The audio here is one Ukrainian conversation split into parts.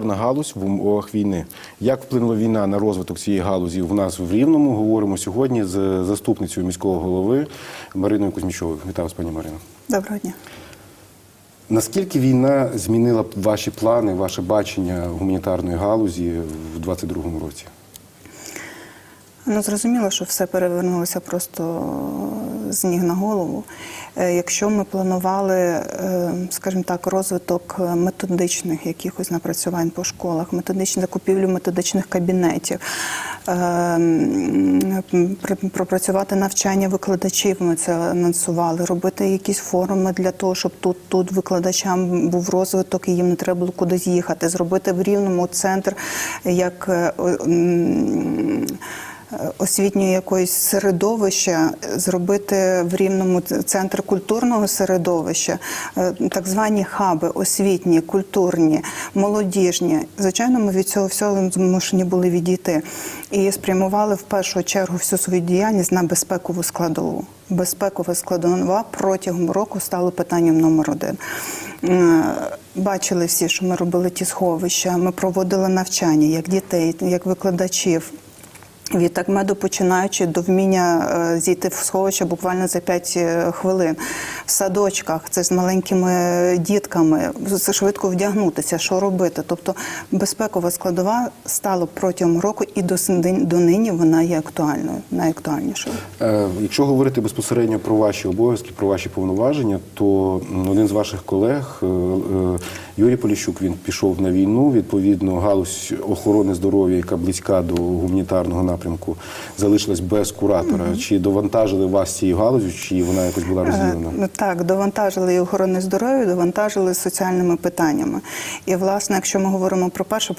Гуманітарна галузь в умовах війни. Як вплинула війна на розвиток цієї галузі в нас в Рівному? Говоримо сьогодні з заступницею міського голови Мариною Кузьмічовою. Вітаю вас, пані Марино. Доброго дня. Наскільки війна змінила ваші плани, ваше бачення гуманітарної галузі в 2022 році? Ну, зрозуміло, що все перевернулося просто з ніг на голову. Е, Якщо ми планували, е, скажімо так, розвиток методичних якихось напрацювань по школах, методичну закупівлю методичних кабінетів, е, пропрацювати навчання викладачів, ми це анонсували, робити якісь форуми для того, щоб тут, тут викладачам був розвиток і їм не треба було кудись їхати, зробити в рівному центр як. О- м, освітнього якоїсь середовища, зробити в рівному центр культурного середовища, е, так звані хаби освітні, культурні, молодіжні. Звичайно, ми від цього всього змушені були відійти і спрямували в першу чергу всю свою діяльність на безпекову складову. Безпекова складова протягом року стало питанням номер один. Бачили всі, що ми робили ті сховища, ми проводили навчання як дітей, як викладачів. Від такмеду починаючи до вміння е, зійти в сховище буквально за 5 хвилин. В садочках це з маленькими дітками, швидко вдягнутися, що робити. Тобто безпекова складова стала протягом року і до син- донині вона є актуальною, найактуальнішою. Е, Якщо говорити безпосередньо про ваші обов'язки, про ваші повноваження, то один з ваших колег, е, е, Юрій Поліщук, він пішов на війну. Відповідно, галузь охорони здоров'я, яка близька до гуманітарного напрямку, залишилась без куратора. Чи довантажили вас цією галузю, чи вона якось була розділена? Е, Так, довантажили і охорони здоров'я, довантажили соціальними питаннями. І власне, якщо ми говоримо про першу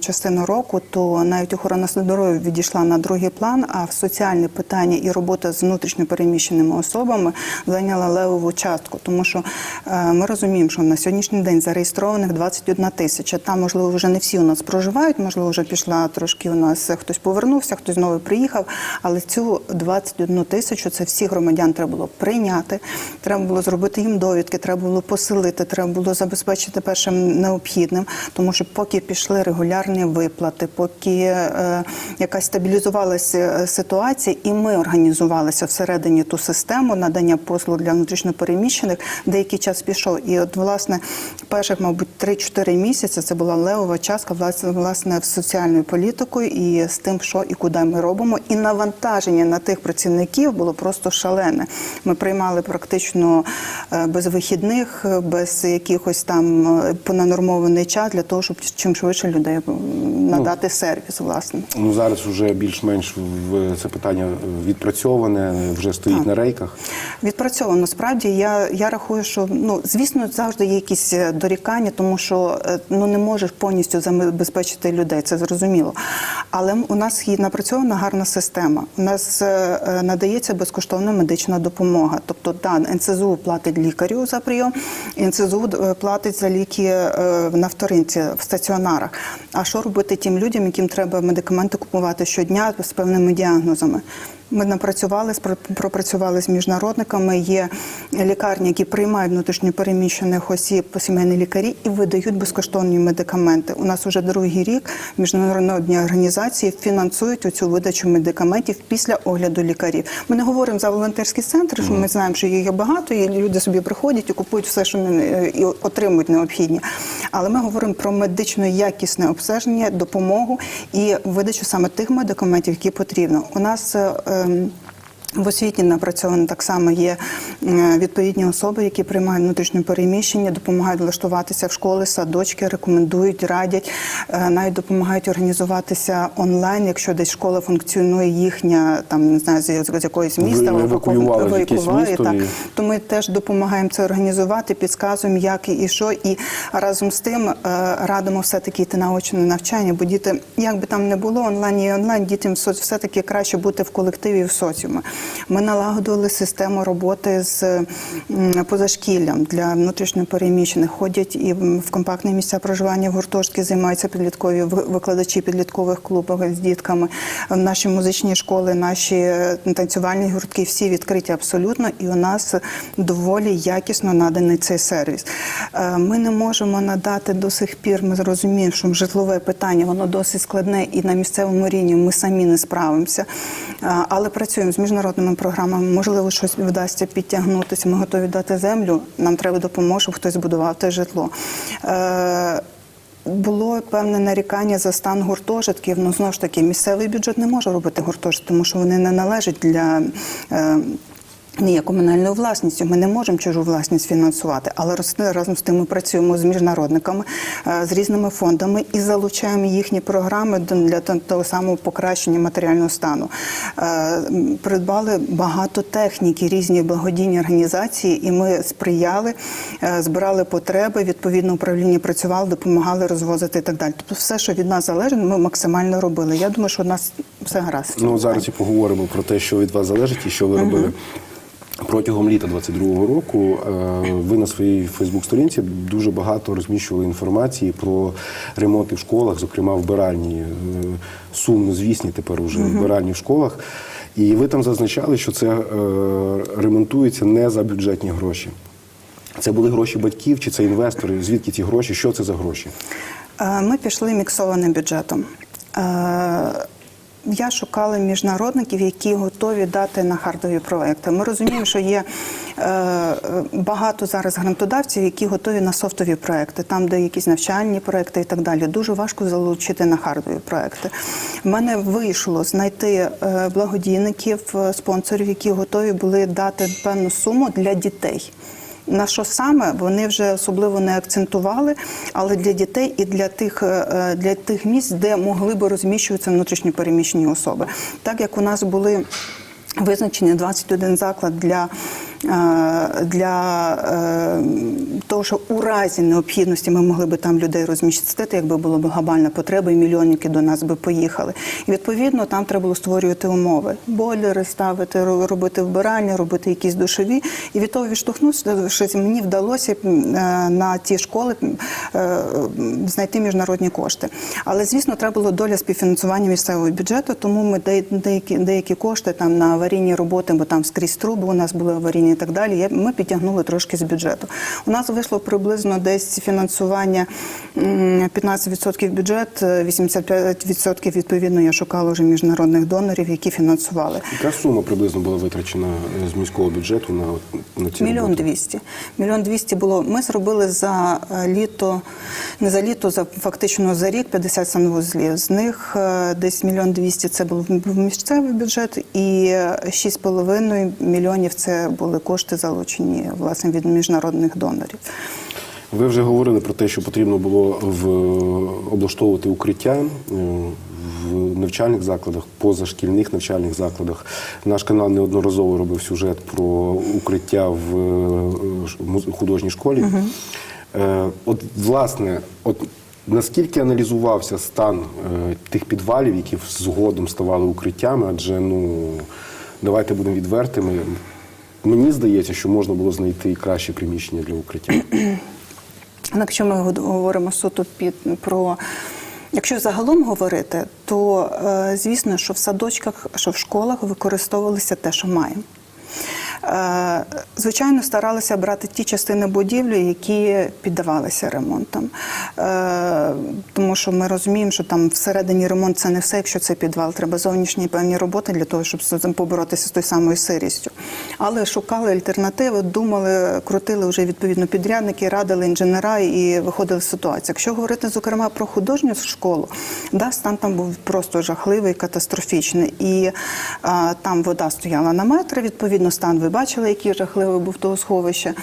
частину року, то навіть охорона здоров'я відійшла на другий план, а в соціальні питання і робота з внутрішньо переміщеними особами зайняла левову частку, тому що е, ми розуміємо, що на сьогоднішній день зареєстрованих 21 тисяча. Там, можливо, вже не всі у нас проживають, можливо, вже пішла трошки у нас хтось повернувся, хтось знову приїхав. Але цю 21 тисячу це всіх громадян треба було прийняти. Треба було зробити їм довідки, треба було поселити, треба було забезпечити першим необхідним, тому що поки пішли регулярні виплати, поки е, якась стабілізувалася е, ситуація, і ми організувалися всередині ту систему надання послуг для внутрішньопереміщених, деякий час пішов. І от власне перших, мабуть, 3-4 місяці це була левова частка власне, власне в соціальною політикою і з тим, що і куди ми робимо. І навантаження на тих працівників було просто шалене. Ми приймали практично е, без вихідних, е, без якихось там е, понанормований час для того, щоб чим швидше людей надати сервіс, власне. Ну зараз вже більш-менш в це питання відпрацьоване, вже стоїть Так. на рейках. Відпрацьовано. Справді я, я рахую, що ну звісно завжди є якісь е, дорікання, тому що е, ну не можеш повністю забезпечити людей, це зрозуміло. Але у нас є напрацьована гарна система. У нас е, надається безкоштовна медична допомога. Тобто, да, НСЗУ платить лікарю за прийом, НСЗУ платить за ліки на вторинці в стаціонарах. А що робити тим людям, яким треба медикаменти купувати щодня з певними діагнозами? Ми напрацювали, пропрацювали з міжнародниками. Є лікарні, які приймають внутрішньопереміщених осіб, сімейні лікарі і видають безкоштовні медикаменти. У нас уже другий рік міжнародні організації фінансують оцю видачу медикаментів після огляду лікарів. Ми не говоримо за волонтерські центри, що ми знаємо, що їх є багато, і люди собі приходять і купують все, що е, і отримують необхідні. Але ми говоримо про медично якісне обстеження, допомогу і видачу саме тих медикаментів, які потрібно. У нас е, ем, в освіті напрацьовано так само є відповідні особи, які приймають внутрішнє переміщення, допомагають влаштуватися в школи, садочки, рекомендують, радять, е, навіть допомагають організуватися онлайн, якщо десь школа функціонує їхня, там не знаю, з, якоїсь міста Ви евакуювали евакуювали, місто так. і- То ми теж допомагаємо це організувати, підказуємо, як і- що. І разом з тим е, радимо все-таки йти на очне навчання, бо діти, як би там не було, онлайн і онлайн, дітям все- все-таки краще бути в колективі і в соціумі. Ми налагодили систему роботи з позашкіллям для внутрішньопереміщених. Ходять і в компактні місця проживання в гуртожитки, займаються підліткові викладачі підліткових клубів з дітками. Наші музичні школи, наші е, танцювальні гуртки всі відкриті абсолютно, і у нас доволі якісно наданий цей сервіс. Е, Ми не можемо надати до сих пір. Ми зрозуміємо, що житлове питання воно досить складне, і на місцевому рівні ми самі не справимося. Е, Але працюємо з міжнародними програмами. Можливо, щось вдасться підтягнутися. Ми готові дати землю. Нам треба допомога, щоб хтось будував те житло. Е, було певне нарікання за стан гуртожитків. Ну знову ж таки, місцевий бюджет не може робити гуртожитки, тому що вони не належать для. Е, не є комунальною власністю. Ми не можемо чужу власність фінансувати, але разом з тим ми працюємо з міжнародниками, е, з різними фондами і залучаємо їхні програми для того самого покращення матеріального стану. Е, Придбали багато техніки, різні благодійні організації, і ми сприяли, е, збирали потреби. Відповідно, управління працювало, допомагали розвозити і так далі. Тобто, все, що від нас залежить, ми максимально робили. Я думаю, що у нас все гаразд. Ну зараз і поговоримо про те, що від вас залежить і що ви робили. Протягом літа 22-го року е, ви на своїй Фейсбук-сторінці дуже багато розміщували інформації про ремонти в школах, зокрема вбиральні, е, сумно звісні тепер уже вбиральні в школах. І ви там зазначали, що це е, ремонтується не за бюджетні гроші. Це були гроші батьків чи це інвестори? Звідки ці гроші? Що це за гроші? Ми пішли міксованим бюджетом. Е, Я шукала міжнародників, які готові дати на хардові проекти. Ми розуміємо, що є е, багато зараз грантодавців, які готові на софтові проекти, там, де якісь навчальні проекти і так далі. Дуже важко залучити на хардові проекти. У мене вийшло знайти е, благодійників, е, спонсорів, які готові були дати певну суму для дітей. На що саме вони вже особливо не акцентували, але для дітей і для тих е, для тих місць, де могли би розміщуватися внутрішньопереміщені особи, так як у нас були. Визначені 21 заклад для, е, для е, того, що у разі необхідності ми могли би там людей розмістити, якби була б глобальна потреба, і мільйонники до нас би поїхали. І відповідно там треба було створювати умови: бойлери ставити, ро- робити вбиральні, робити якісь душові. І від того відштовхнувшись, мені вдалося е, на ті школи е, знайти міжнародні кошти. Але звісно, треба було доля співфінансування місцевого бюджету, тому ми деякі, деякі кошти там на аварійні роботи, бо там скрізь труби у нас були аварійні і так далі. Ми підтягнули трошки з бюджету. У нас вийшло приблизно десь фінансування м, 15% бюджет, е, 85% відповідно я шукала вже міжнародних донорів, які фінансували. Яка сума приблизно була витрачена е, з міського бюджету на, на ці Мільйон двісті. Мільйон двісті було. Ми зробили за е, літо, не за літо, за фактично за рік 50 санвузлів. З них е, десь мільйон двісті це був місцевий бюджет, і е, 6,5 мільйонів це були кошти залучені власне від міжнародних донорів. Ви вже говорили про те, що потрібно було в, облаштовувати укриття е, в навчальних закладах, позашкільних навчальних закладах. Наш канал неодноразово робив сюжет про укриття в е, художній школі. Е, От, власне, от наскільки аналізувався стан тих підвалів, які згодом ставали укриттями, адже ну давайте будемо відвертими. Мені здається, що можна було знайти краще приміщення для укриття. Якщо ми говоримо суто під про. Якщо загалом говорити, то е, звісно, що в садочках, що в школах використовувалися те, що маємо. Е, Звичайно, старалися брати ті частини будівлі, які піддавалися ремонтам. Е, Тому що ми розуміємо, що там всередині ремонт це не все, якщо це підвал. Треба зовнішні певні роботи для того, щоб поборотися з тою самою сирістю. Але шукали альтернативи, думали, крутили вже відповідно підрядники, радили інженера і виходили з ситуації. Якщо говорити, зокрема, про художню школу, да, стан там був просто жахливий, катастрофічний. І а, там вода стояла на метри, відповідно, стан ви бачили, який жахливий був того сховища.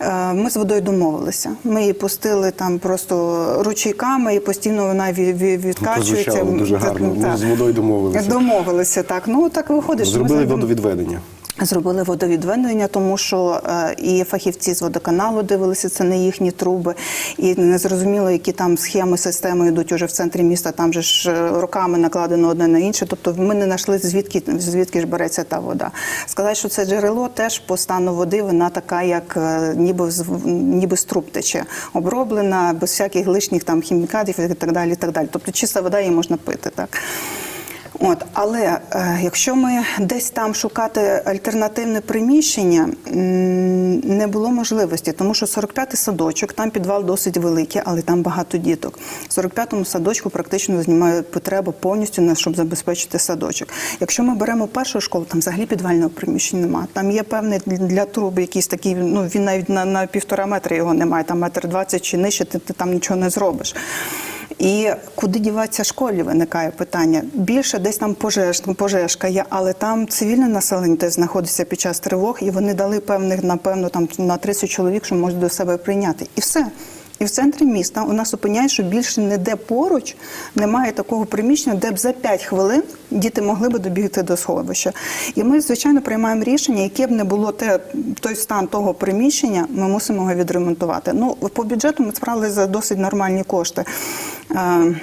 Е, Ми з водою домовилися. Ми її пустили там просто ручейками, і постійно вона ві- ві- відкачується. Прозвучало дуже гарно. Ми з водою домовилися. Домовилися, так. Ну так виходить, що ми Зробили водовідведення. Зробили водовідведення, тому що е, і фахівці з водоканалу дивилися це на їхні труби, і не зрозуміло, які там схеми, системи йдуть уже в центрі міста. Там же ж е, роками накладено одне на інше. Тобто ми не знайшли звідки звідки ж береться та вода. Сказати, що це джерело теж по стану води, вона така, як е, ніби ніби з труб тече, оброблена без всяких лишніх там хімікатів і так далі. І так далі. Тобто чиста вода її можна пити так. От, але е, якщо ми десь там шукати альтернативне приміщення, не було можливості, тому що 45-й садочок, там підвал досить великий, але там багато діток. В 45-му садочку практично знімає потребу повністю щоб забезпечити садочок. Якщо ми беремо першу школу, там взагалі підвального приміщення немає. Там є певний для труб якийсь такий, ну він навіть на, на півтора метра його немає, там метр двадцять чи нижче, ти, ти там нічого не зробиш. І куди діватися школі, виникає питання. Більше десь там пожеж, пожежка є, але там цивільне населення теж знаходиться під час тривог, і вони дали певних, напевно, там на 30 чоловік, що можуть до себе прийняти. І все. І в центрі міста у нас опиняє, що більше ніде поруч немає такого приміщення, де б за 5 хвилин діти могли б добігти до сховища. І ми, звичайно, приймаємо рішення, яке б не було те, той стан того приміщення, ми мусимо його відремонтувати. Ну, по бюджету ми справили за досить нормальні кошти. Е,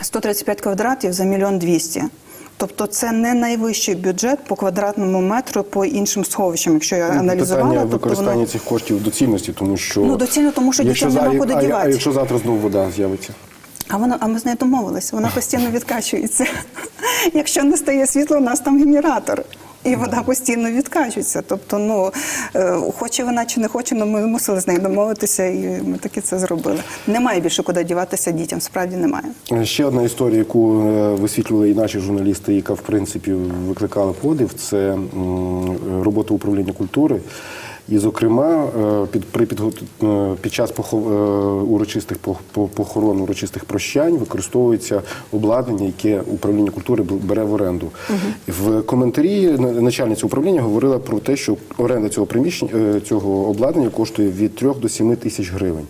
135 квадратів за мільйон двісті. Тобто це не найвищий бюджет по квадратному метру по іншим сховищам, якщо я аналізувала. Ну, Питання тобто використання воно... цих коштів доцільності, тому що Ну, доцільно, тому що дітям нема куди дівати. а якщо завтра знову вода з'явиться. А вона, а ми з нею домовилися, вона постійно відкачується. Якщо не стає світло, у нас там генератор. І вона постійно відкачується. Тобто, ну е, хоче вона чи не хоче, але ми мусили з нею домовитися, і ми таки це зробили. Немає більше куди діватися дітям, справді немає. Ще одна історія, яку е, висвітлювали і наші журналісти, яка в принципі викликала подив, це робота управління культури. І, зокрема, е, під при підгот... е, під час похов... е, урочистих пох- похорон, урочистих прощань використовується обладнання, яке управління культури бере в оренду. В коментарі на- начальниця управління говорила про те, що оренда цього приміщення цього обладнання коштує від 3 до 7 тисяч гривень.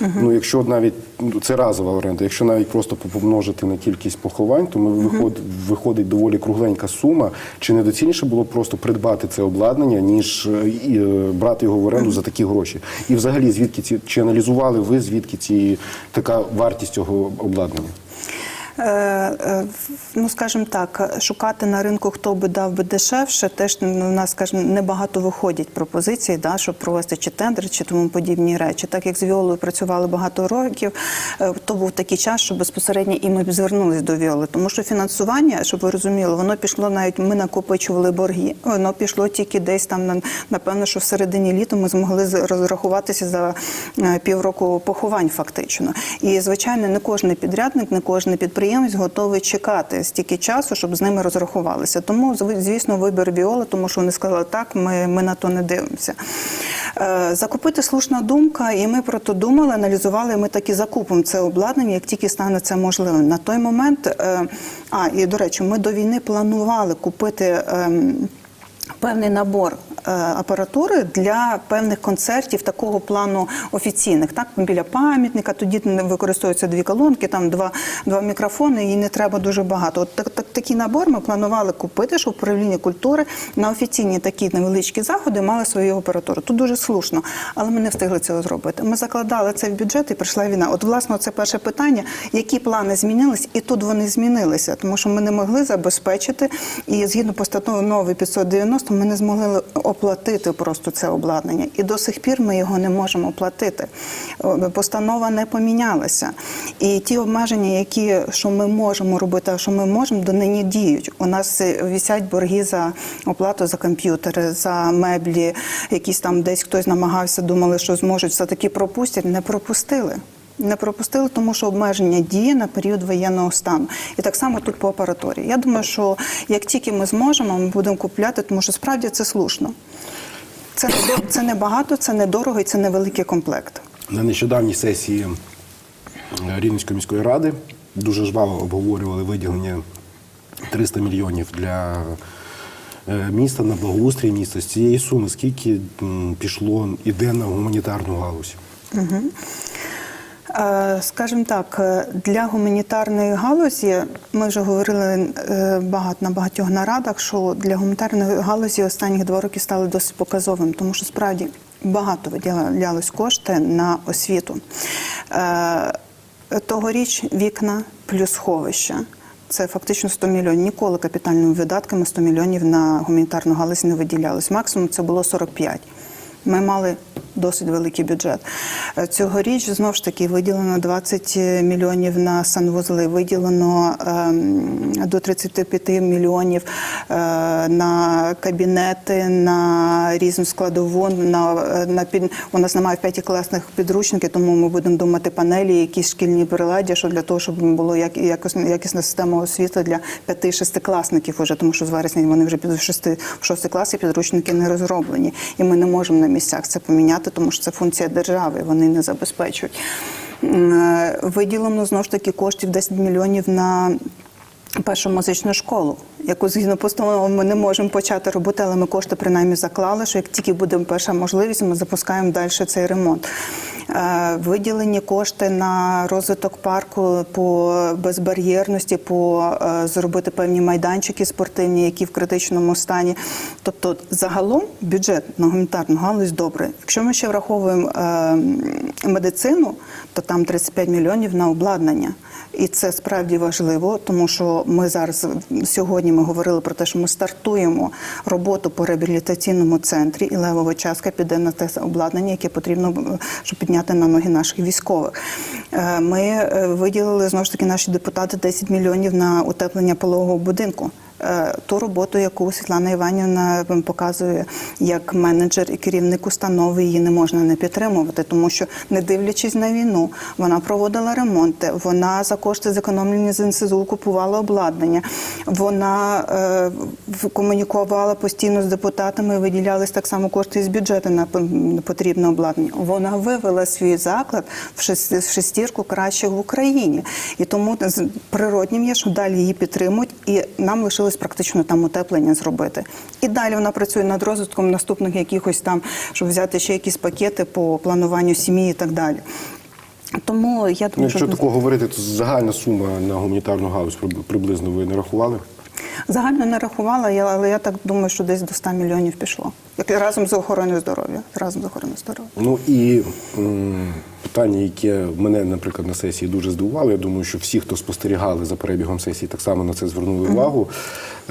Ну, якщо навіть ну, це разова оренда, якщо навіть просто помножити на кількість поховань, то ми виход, виходить доволі кругленька сума. Чи не доцільніше було просто придбати це обладнання, ніж е, і, е, брати його в оренду за такі гроші? І взагалі, звідки ці чи аналізували ви звідки ці така вартість цього обладнання? Е, е, Ну, скажімо так, шукати на ринку, хто би дав би дешевше, теж ну, у нас, скажімо, небагато виходять пропозицій, да, щоб провести чи тендер, чи тому подібні речі. Так як з Віолою працювали багато років, е, то був такий час, що безпосередньо і ми б звернулись до Віоли. Тому що фінансування, щоб ви розуміли, воно пішло навіть ми накопичували борги. Воно пішло тільки десь там на- напевно, що в середині літа ми змогли розрахуватися за півроку поховань, фактично. І звичайно, не кожен підрядник, не кожен підприємець готовий чекати стільки часу, щоб з ними розрахувалися. Тому звісно, вибір Віола, тому що вони сказали, так, ми, ми на то не дивимося. Е, Закупити слушна думка, і ми про то думали, аналізували. і Ми так і закупимо це обладнання, як тільки стане це можливим. На той момент, е, а і до речі, ми до війни планували купити. Певний набор е, апаратури для певних концертів такого плану офіційних. Так, біля пам'ятника тоді використовуються дві колонки, там два, два мікрофони, і не треба дуже багато. От так, так, такий набор ми планували купити, щоб управління культури на офіційні такі невеличкі заходи мали свою апаратуру. Тут дуже слушно, але ми не встигли цього зробити. Ми закладали це в бюджет і прийшла війна. От, власне, це перше питання, які плани змінились, і тут вони змінилися, тому що ми не могли забезпечити, і згідно постанови нової 590 ми не змогли оплатити просто це обладнання. І до сих пір ми його не можемо оплатити. Постанова не помінялася. І ті обмеження, які що ми можемо робити, а що ми можемо, до нині діють. У нас е, висять борги за оплату за комп'ютери, за меблі, якісь там десь хтось намагався, думали, що зможуть все таки пропустять. Не пропустили. Не пропустили, тому що обмеження діє на період воєнного стану. І так само тут по апаратурі. Я думаю, що як тільки ми зможемо, ми будемо купляти, тому що справді це слушно. Це не це не багато, це не дорого і це невеликий комплект. На нещодавній сесії е, Рівненської міської ради дуже жваво обговорювали виділення 300 мільйонів для е, міста на благоустрій міста. З цієї суми скільки пішло іде на гуманітарну галузь? Е, Скажімо так, е, для гуманітарної галузі ми вже говорили е, багато на багатьох нарадах, що для гуманітарної галузі останні два роки стали досить показовим, тому що справді багато виділялось кошти на освіту. Е, Тогоріч вікна плюс сховища. Це фактично 100 мільйонів. Ніколи капітальними видатками 100 мільйонів на гуманітарну галузь не виділялось. Максимум це було 45. Ми мали досить великий бюджет. Е, Цьогоріч знову ж таки виділено 20 мільйонів на санвузли, виділено ем, до 35 мільйонів е, на кабінети, на різну складову. На, е, на під... У нас немає в п'яті класних підручників, тому ми будемо думати панелі, якісь шкільні приладдя, що для того, щоб було як, якісна система освіти для п'яти-шестикласників уже, тому що з вересня вони вже в шести в шостий клас підручники не розроблені. І ми не можемо на місцях це поміняти, тому що це функція держави, вони не забезпечують. Е, Виділено знову ж таки коштів 10 мільйонів на першу музичну школу, яку згідно постанови ми не можемо почати робити, але ми кошти принаймні заклали, що як тільки буде перша можливість, ми запускаємо далі цей ремонт. Е, Виділені кошти на розвиток парку по безбар'єрності, по е, зробити певні майданчики спортивні, які в критичному стані. Тобто, загалом бюджет на гуманітарну галузь добрий. Якщо ми ще враховуємо е, медицину, то там 35 мільйонів на обладнання. І це справді важливо, тому що ми зараз сьогодні ми говорили про те, що ми стартуємо роботу по реабілітаційному центрі, і левова частка піде на те обладнання, яке потрібно, е, щоб підняти на ноги наших військових. Е, Ми е, виділили знову ж таки наші депутати 10 мільйонів на утеплення пологового будинку. Е, Ту роботу, яку Світлана Іванівна показує як менеджер і керівник установи, її не можна не підтримувати, тому що, не дивлячись на війну, вона проводила ремонти, вона за кошти зекономлені з НСЗУ купувала обладнання, вона е, комунікувала постійно з депутатами, виділялись так само кошти з бюджету на потрібне обладнання. Вона вивела свій заклад в шестірку кращих в Україні. І тому природнім є, що далі її підтримують, і нам лишилось практично там утеплення зробити. І далі вона працює над розвитком наступних якихось там, щоб взяти ще якісь пакети по плануванню сім'ї і так далі. Тому я Ну, думаю, Якщо що такого говорити, то загальна сума на гуманітарну галузь приблизно ви не рахували? Загально не рахувала, я- але я так думаю, що десь до 100 мільйонів пішло. Як разом з охороною здоров'я. Разом з охороною здоров'я. Ну і м, питання, яке мене, наприклад, на сесії дуже здивувало. Я думаю, що всі, хто спостерігали за перебігом сесії, так само на це звернули увагу.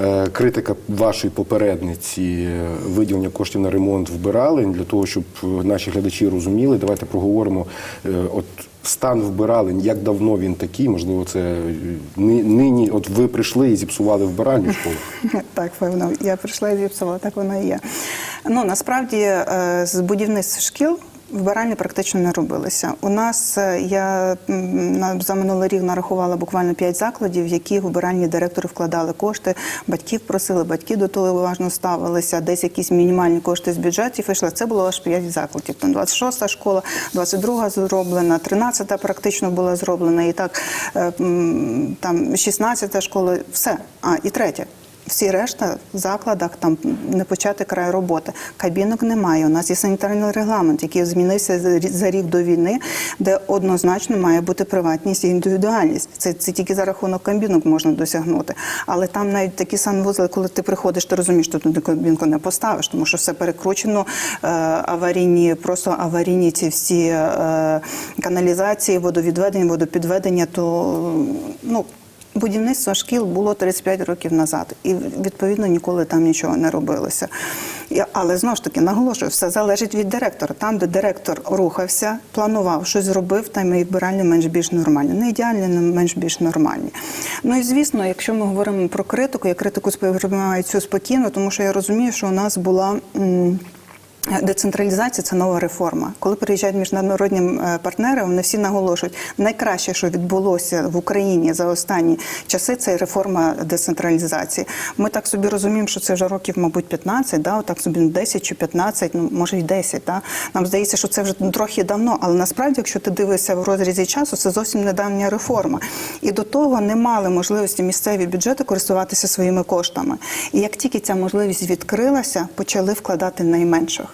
Е, Критика вашої попередниці е, виділення коштів на ремонт вбиралень для того, щоб е, наші глядачі розуміли. Давайте проговоримо. е, От стан вбиралень, як давно він такий, можливо, це е, ни- нині. От ви прийшли і зіпсували вбиральню школу. Так, певно, я прийшла і зіпсувала, так воно і є. Ну насправді е, з будівництва шкіл. Вбиральні практично не робилися. У нас е, я за минулий рік нарахувала буквально 5 закладів, в які вбиральні директори вкладали кошти. Батьків просили, батьки до того уважно ставилися. Десь якісь мінімальні кошти з бюджетів йшли. Це було аж 5 закладів. Там 26-та школа, 22-га зроблена, 13-та практично була зроблена. І так е, там 16-та школа, все. А і третя. Всі решта в закладах там не почати край роботи. Кабінок немає. У нас є санітарний регламент, який змінився за рі- за рік до війни, де однозначно має бути приватність і індивідуальність. Це, це тільки за рахунок кабінок можна досягнути. Але там навіть такі санвузли, коли ти приходиш, ти розумієш, що туди кабінку не поставиш, тому що все перекручено, е, аварійні, просто аварійні ці всі е, каналізації, водовідведення, водопідведення, то ну. Будівництво шкіл було 35 років назад, і відповідно ніколи там нічого не робилося. Але знову ж таки наголошую, все залежить від директора. Там, де директор рухався, планував, щось зробив, там і вбиральні менш більш нормальні. Не ідеальні, але менш більш нормальні. Ну і звісно, якщо ми говоримо про критику, я критику сприймаю цю спокійно, тому що я розумію, що у нас була. Децентралізація це нова реформа. Коли приїжджають міжнародні е, партнери, вони всі наголошують, найкраще, що відбулося в Україні за останні часи, це реформа децентралізації. Ми так собі розуміємо, що це вже років, мабуть, 15, да, отак собі ну, 10 чи 15, ну може й 10. Да. Нам здається, що це вже трохи давно, але насправді, якщо ти дивишся в розрізі часу, це зовсім недавня реформа. І до того не мали можливості місцеві бюджети користуватися своїми коштами. І як тільки ця можливість відкрилася, почали вкладати найменших.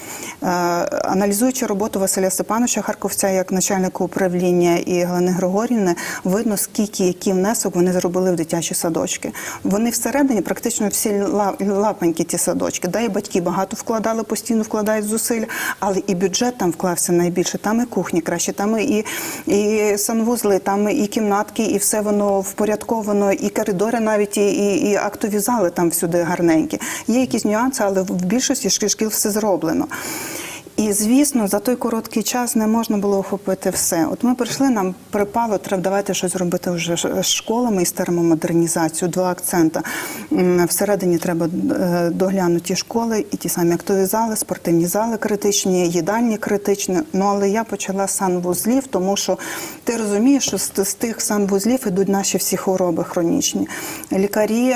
Е, Аналізуючи роботу Василя Степановича Харковця як начальника управління і Галини Григорівни, видно, скільки який внесок вони зробили в дитячі садочки. Вони всередині практично всі лапенькі ті садочки. Да, і батьки багато вкладали, постійно вкладають зусиль, але і бюджет там вклався найбільше. Там і кухні краще, там і, і санвузли, там і кімнатки, і все воно впорядковано, і коридори навіть, і, і, і актові зали там всюди гарненькі. Є якісь нюанси, але в більшості шкіл- все зроблено. І звісно, за той короткий час не можна було охопити все. От ми прийшли, нам припало, треба давайте щось робити вже з школами і з термомодернізацією. Два акцента. Всередині треба е, доглянуті школи і ті самі актові зали, спортивні зали критичні, їдальні критичні. Ну але я почала з санвузлів, тому що ти розумієш, що з, тих санвузлів ідуть наші всі хвороби хронічні. Лікарі.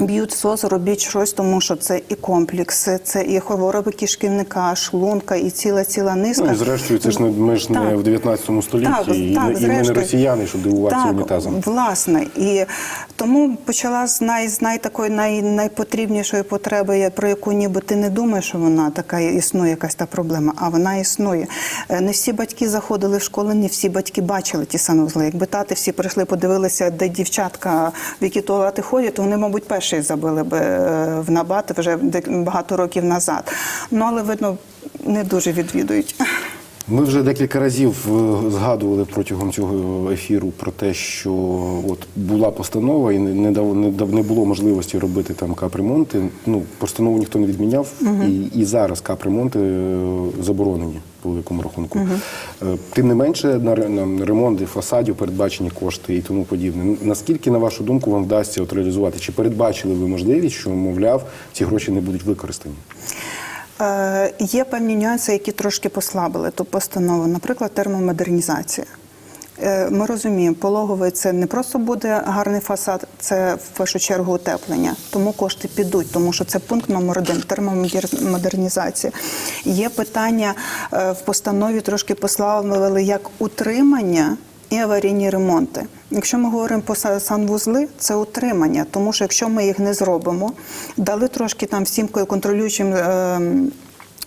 Б'ють СОЗ, робіть щось, тому що це і комплекси, це і хвороби кишківника, шлунка, і ціла ціла низка. Ну, і зрештою, це ж не ми ж не в 19 столітті, Так, і, так, і ми не росіяни, щоб дивуватися так, унітазом. Власне, і тому почала з най, з най такої най, найпотрібнішої потреби, про яку ніби ти не думаєш, що вона така існує, якась та проблема, а вона існує. Е, Не всі батьки заходили в школу, не всі батьки бачили ті санузли. Якби тати всі прийшли, подивилися, де дівчатка, в які туалети ходять, то вони, мабуть, перші забили би е, в набат вже багато років назад. Ну але видно, не дуже відвідують. Ми вже декілька разів е, згадували протягом цього ефіру про те, що от була постанова і не, дав, не, не було можливості робити там капремонти. Ну, постанову ніхто не відміняв, і, і зараз капремонти е, заборонені по великому рахунку. Угу. Тим не менше, на, ре- на ремонти фасадів передбачені кошти і тому подібне. Наскільки, на вашу думку, вам вдасться от реалізувати? Чи передбачили ви можливість, що, мовляв, ці гроші не будуть використані? Е, Є певні нюанси, які трошки послабили ту постанову, наприклад, термомодернізація. Е, Ми розуміємо, пологовий це не просто буде гарний фасад, це в першу чергу утеплення. Тому кошти підуть, тому що це пункт номер один термомодернізація. Є питання е, в постанові трошки послабили як утримання і аварійні ремонти. Якщо ми говоримо про санвузли, це утримання, тому що якщо ми їх не зробимо, дали трошки там всім контролюючим.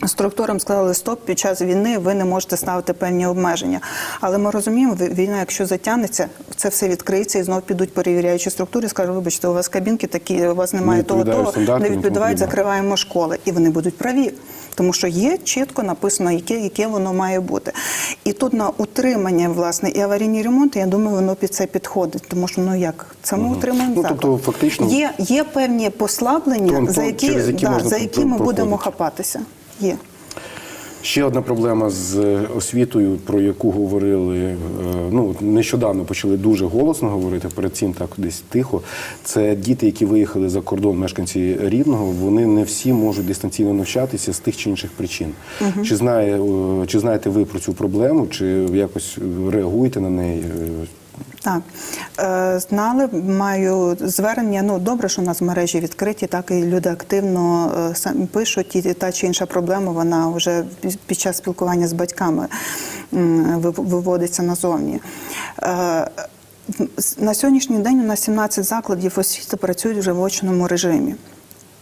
Структурам сказали стоп під час війни ви не можете ставити певні обмеження. Але ми розуміємо, ві- війна, якщо затягнеться, це все відкриється і знову підуть перевіряючі структури. Скажуть, вибачте, у вас кабінки такі, у вас немає Не того, того, не відповідають, закриваємо школи, і вони будуть праві. Тому що є чітко написано, яке, яке воно має бути. І тут на утримання, власне, і аварійні ремонти, я думаю, воно під це підходить. Тому що ну як це ми утримуємо Ну, заклад. тобто, фактично- є, є певні послаблення, Тон- за які, які да, можна за які ми про- будемо хапатися. Є. Ще одна проблема з е, освітою, про яку говорили е, ну нещодавно почали дуже голосно говорити. Перед цим так десь тихо. Це діти, які виїхали за кордон, мешканці рідного. Вони не всі можуть дистанційно навчатися з тих чи інших причин. Чи знає чи знаєте ви про цю проблему, чи якось реагуєте на неї? Так, Е, знали, маю звернення. Ну добре, що у нас мережі відкриті, так і люди активно е, самі пишуть, і та чи інша проблема вона вже під- під час спілкування з батьками виводиться назовні. Е, На сьогоднішній день у нас 17 закладів освіти працюють вже в очному режимі.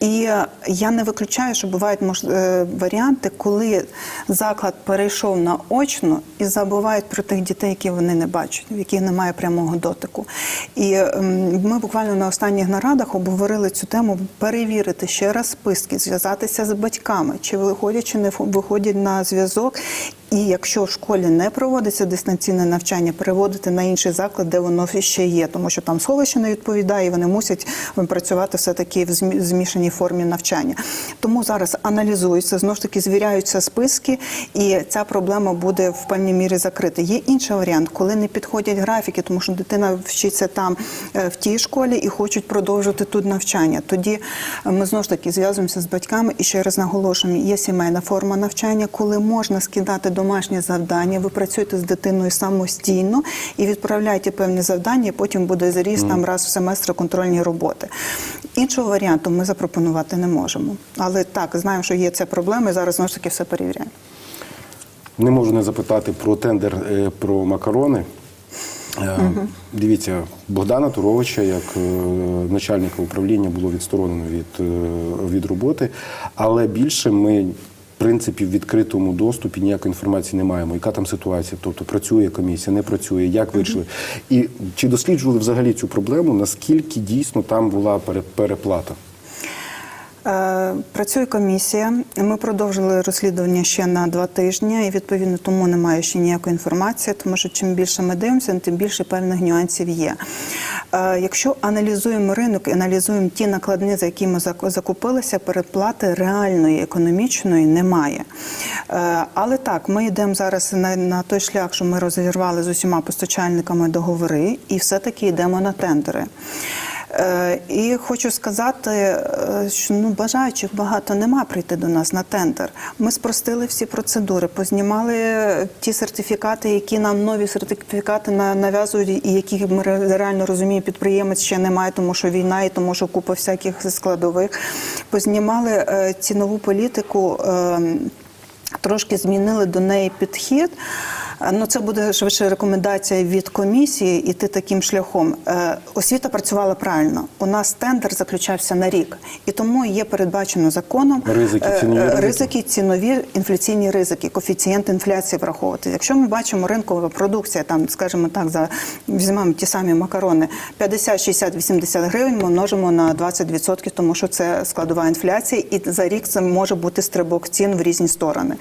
І я не виключаю, що бувають мож... е, варіанти, коли заклад перейшов на очно і забувають про тих дітей, які вони не бачать, в яких немає прямого дотику. І ем, ми буквально на останніх нарадах обговорили цю тему, перевірити ще раз списки, зв'язатися з батьками, чи виходять, чи не виходять на зв'язок. І якщо в школі не проводиться дистанційне навчання, переводити на інший заклад, де воно ще є, тому що там сховище не відповідає, вони мусять працювати все таки в змі- змішаній формі навчання. Тому зараз аналізуються, знову ж таки звіряються списки, і ця проблема буде в певній мірі закрита. Є інший варіант, коли не підходять графіки, тому що дитина вчиться там е, в тій школі і хочуть продовжити тут навчання. Тоді е, ми знову ж таки зв'язуємося з батьками і ще раз наголошуємо, є сімейна форма навчання, коли можна скидати домашні завдання. Ви працюєте з дитиною самостійно і відправляєте певні завдання. і Потім буде заріст там раз в семестр контрольні роботи. Іншого варіанту ми запропонувати не можемо. Але так знаємо, що є ця проблема. і Зараз знову ж таки все перевіряємо. Не можу не запитати про тендер е, про макарони. Е, Дивіться, Богдана Туровича, як е, начальника управління, було відсторонено від, від роботи, але більше ми принципі в відкритому доступі ніякої інформації не маємо. Яка там ситуація? Тобто працює комісія, не працює, як вирішили? І чи досліджували взагалі цю проблему? Наскільки дійсно там була переплата? Е, Працює комісія. Ми продовжили розслідування ще на два тижні, і відповідно тому немає ще ніякої інформації, тому що чим більше ми дивимося, тим більше певних нюансів є. Якщо аналізуємо ринок аналізуємо ті накладні, за які ми закупилися, переплати реальної економічної немає. Е, Але так, ми йдемо зараз на, на той шлях, що ми розірвали з усіма постачальниками договори, і все-таки йдемо на тендери. Е, І хочу сказати, е, що ну бажаючих багато нема прийти до нас на тендер. Ми спростили всі процедури, познімали ті сертифікати, які нам нові сертифікати на- нав'язують, і які ми реально розуміємо, підприємець ще немає, тому що війна і тому, що купа всяких складових. Познімали е, цінову політику. е, Трошки змінили до неї підхід. Ну, це буде швидше рекомендація від комісії іти таким шляхом. Е, Освіта працювала правильно. У нас тендер заключався на рік, і тому є передбачено законом Ризики, е, цінові е, ризики. ризики, цінові інфляційні ризики, коефіцієнт інфляції враховувати. Якщо ми бачимо ринкова продукція, там, скажімо так, за візьмемо ті самі макарони 50, 60, 80 гривень, ми множимо на 20%, тому що це складова інфляція, і за рік це може бути стрибок цін в різні сторони.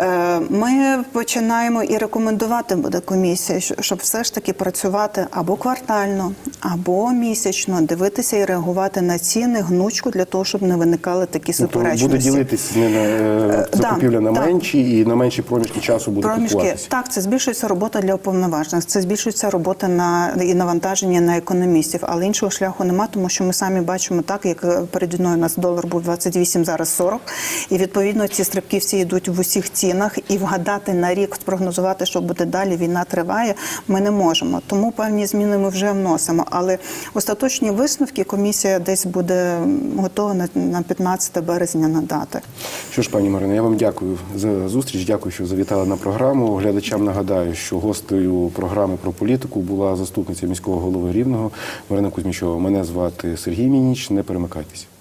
Е, Ми починаємо і рекомендувати буде комісія, що- щоб все ж таки працювати або квартально, або місячно, дивитися і реагувати на ціни гнучку для того, щоб не виникали такі Тобто суперечності. буде ділитись не на е, закупівля на менші і на менші проміжки часу буде Проміжки купуватися. так, це збільшується робота для уповноважених, це збільшується робота на і навантаження на економістів, але іншого шляху нема, тому що ми самі бачимо так, як е, переді мною у нас долар був 28, зараз 40, і відповідно ці стрибки всі йдуть в усіх цінах, і вгадати на рік, спрогнозувати, що буде далі. Війна триває. Ми не можемо. Тому певні зміни ми вже вносимо. Але остаточні висновки комісія десь буде готова на, на 15 березня надати. Що ж, пані Марино, я вам дякую за зустріч. Дякую, що завітали на програму. Глядачам нагадаю, що гостею програми про політику була заступниця міського голови Рівного Марина Кузьмічова. Мене звати Сергій Мініч. Не перемикайтеся.